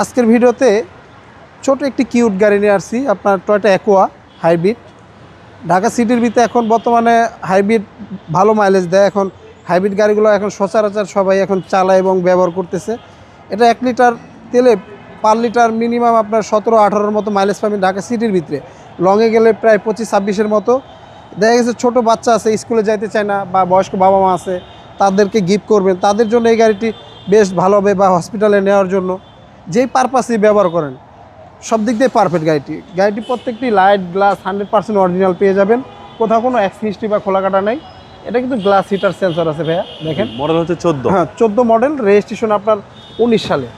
আজকের ভিডিওতে ছোট একটি কিউট গাড়ি নিয়ে আসছি, আপনার টয়টা অ্যাকোয়া হাইব্রিড ঢাকা সিটির ভিতরে এখন বর্তমানে হাইব্রিড ভালো মাইলেজ দেয়। এখন হাইব্রিড গাড়িগুলো এখন সচরাচর সবাই এখন চালায় এবং ব্যবহার করতেছে। এটা এক লিটার তেলে পার লিটার মিনিমাম আপনার সতেরো আঠারোর মতো মাইলেজ পাবেন ঢাকা সিটির ভিতরে। লংয়ে গেলে প্রায় পঁচিশ ছাব্বিশের মতো। দেখা গেছে ছোটো বাচ্চা আছে, স্কুলে যাইতে চায় না বা বয়স্ক বাবা মা আছে, তাদেরকে গিফট করবেন। তাদের জন্য এই গাড়িটি বেশ ভালো হবে বা হসপিটালে নেওয়ার জন্য। যেই পারপাসই ব্যবহার করেন সব দিক দিয়ে পারফেক্ট গাড়িটি। গাড়িটি প্রত্যেকটি light glass hundred percent original পেয়ে যাবেন। কোথাও কোনো অ্যাক্স হিস্ট্রি বা খোলা কাটা নেই। এটা কিন্তু গ্লাস হিটার সেন্সর আছে ভাইয়া দেখেন। মডেল হচ্ছে চোদ্দ। হ্যাঁ চোদ্দ মডেল রেজিস্ট্রেশন আপনার উনিশ সালে।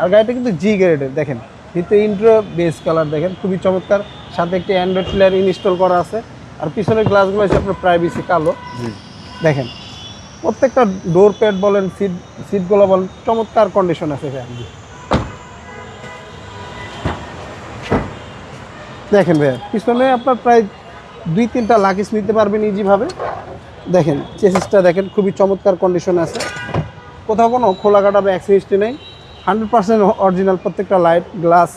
আর গাড়িটা কিন্তু জি গ্রেডের দেখেন। ভিতরে ইন্ট্রো বেস কালার দেখেন। খুবই চমৎকার। সাথে একটি অ্যান্ড্রয়েড প্লেয়ার ইনস্টল করা আছে। আর পিছনের গ্লাসগুলো হচ্ছে আপনার প্রাইভেসি কালো। দেখেন। প্রত্যেকটা ডোর প্যাড বলেন সিট সিটগুলো বলেন চমৎকার কন্ডিশন আছে ভাইয়া। দেখেন ভাইয়া পিছনে আপনার প্রায় দুই তিনটা লাকিস নিতে পারবেন ইজিভাবে দেখেন চেসিসটা দেখেন খুবই চমৎকার কন্ডিশন আছে। কোথাও কোনো খোলা কাটা বা অ্যাক্সিডেন্টই নেই। হান্ড্রেড পার্সেন্ট অরিজিনাল প্রত্যেকটা লাইট গ্লাস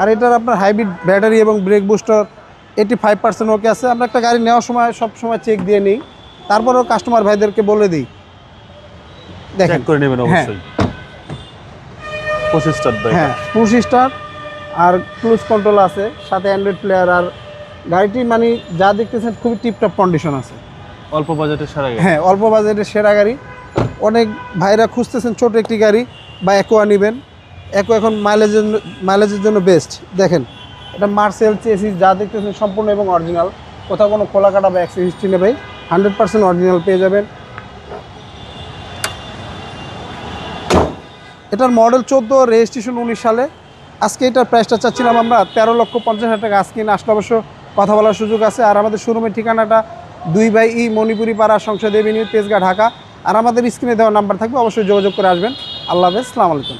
আর এটার আপনার হাইব্রিড ব্যাটারি এবং brake booster eighty five percent okay আছে। আমরা একটা গাড়ি নেওয়ার সময় সব সময় চেক দিয়ে নিই। তারপরেও কাস্টমার ভাইদেরকে বলে দিই। দেখেন। করে নেবেন হ্যাঁ। অবশ্যই। পঁচিশ স্টার হ্যাঁ পঁচিশ স্টার আর ক্রুজ কন্ট্রোল আছে সাথে অ্যান্ড্রয়েড প্লেয়ার আর গাড়িটি মানে যা দেখতেছেন খুবই টিপটপ কন্ডিশন আছে। অল্প বাজেটের সেরা গাড়ি। হ্যাঁ অল্প বাজেটের সেরা গাড়ি। অনেক ভাইরা খুঁজতেছেন ছোট একটি গাড়ি বা একোয়া নেবেন। একো এখন মাইলেজের মাইলেজের জন্য বেস্ট দেখেন এটা মার্সেল চেসিস যা দেখতেছেন সম্পূর্ণ এবং অরিজিনাল কোথাও কোনো খোলা কাটা বা অ্যাক্সিস হিস্ট্রি নেই হান্ড্রেড পার্সেন্ট অরিজিনাল পেয়ে যাবেন। এটার মডেল চোদ্দ রেজিস্ট্রেশন উনিশ সালে। আজকে এটার প্রাইসটা চাচ্ছিলাম আমরা তেরো লক্ষ পঞ্চাশ হাজার টাকা। আজকে না আসলে অবশ্য কথা বলার সুযোগ আছে। আর আমাদের শোরুমের ঠিকানাটা দুই বাই ই মণিপুরি পাড়া সংসদ এভিনিউ তেজগাঁ, ঢাকা। আর আমাদের স্ক্রিনে দেওয়া নাম্বার থাকবে, অবশ্যই যোগাযোগ করে আসবেন। আল্লাহ হাফেজ আলাইকুম।